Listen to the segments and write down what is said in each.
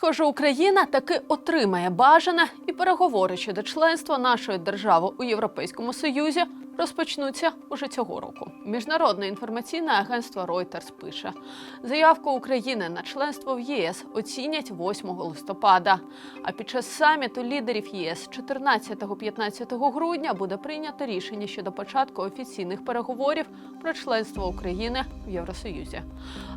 Схоже, Україна таки отримає бажане, і переговори щодо членства нашої держави у Європейському Союзі розпочнуться уже цього року. Міжнародне інформаційне агентство Reuters пише: заявку України на членство в ЄС оцінять 8 листопада. А під час саміту лідерів ЄС 14-15 грудня буде прийнято рішення щодо початку офіційних переговорів про членство України в Євросоюзі.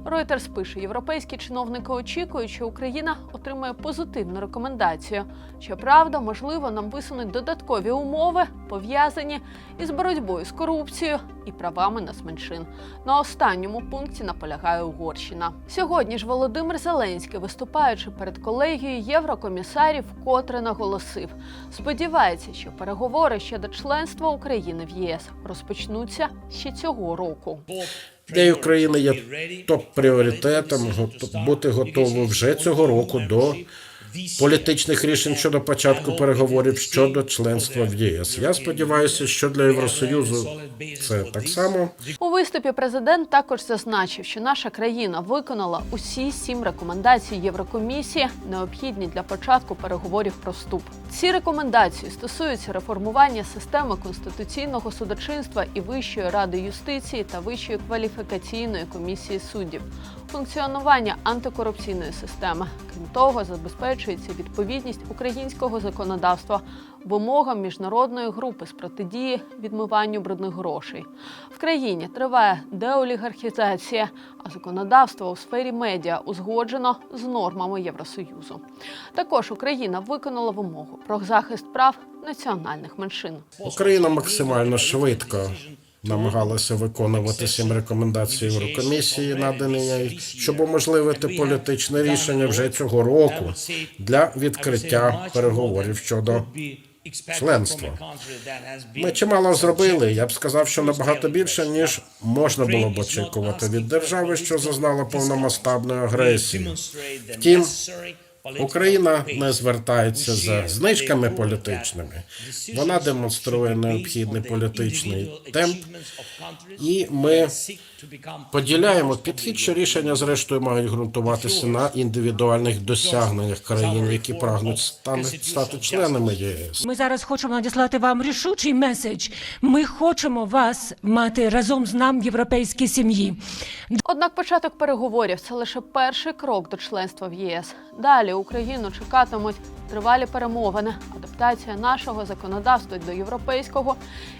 Reuters пише, європейські чиновники очікують, що Україна отримає позитивну рекомендацію. Щоправда, можливо, нам висунуть додаткові умови, пов'язані із боротьбою з корупцією і правами нацменшин. На останньому пункті наполягає Угорщина. Сьогодні ж Володимир Зеленський, виступаючи перед колегією єврокомісарів, вкотре наголосив: сподівається, що переговори щодо членства України в ЄС розпочнуться ще цього року. Для України є топ-пріоритетом гото- бути готовим вже цього року до політичних рішень щодо початку переговорів щодо членства в ЄС. Я сподіваюся, що для Євросоюзу це так само. Виступі президент також зазначив, що наша країна виконала усі сім рекомендацій Єврокомісії, необхідні для початку переговорів про вступ. Ці рекомендації стосуються реформування системи конституційного судочинства і Вищої ради юстиції та Вищої кваліфікаційної комісії суддів, функціонування антикорупційної системи. Крім того, забезпечується відповідність українського законодавства вимогам міжнародної групи з протидії відмиванню брудних грошей. В країні триває деолігархізація, а законодавство у сфері медіа узгоджено з нормами Євросоюзу. Також Україна виконала вимогу про захист прав національних меншин. Україна максимально швидко намагалася виконувати сім рекомендацій Єврокомісії, надані щоб уможливити політичне рішення вже цього року для відкриття переговорів щодо членства. Ми чимало зробили. Я б сказав, що набагато більше ніж можна було б очікувати від держави, що зазнала повномасштабної агресії. Втім, Україна не звертається за знижками політичними. Вона демонструє необхідний політичний темп, і ми поділяємо підхід, що рішення зрештою мають ґрунтуватися на індивідуальних досягненнях країн, які прагнуть стане- стати членами ЄС. Ми зараз хочемо надіслати вам рішучий меседж. Ми хочемо вас мати разом з нами в європейській сім'ї. Однак початок переговорів це лише перший крок до членства в ЄС. Далі Україну чекатимуть тривалі перемовини, адаптація нашого законодавства до європейського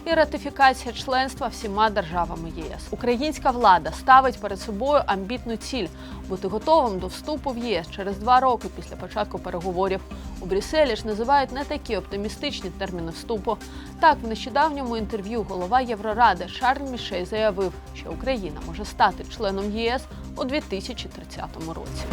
і ратифікація членства всіма державами єС. Українська влада ставить перед собою амбітну ціль бути готовим до вступу в ЄС через два роки після початку переговорів. У Брюсселі ж називають не такі оптимістичні терміни вступу. Так, в нещодавньому інтерв'ю голова Євроради Шарль Мішей заявив, що Україна може стати членом ЄС у 2030 році.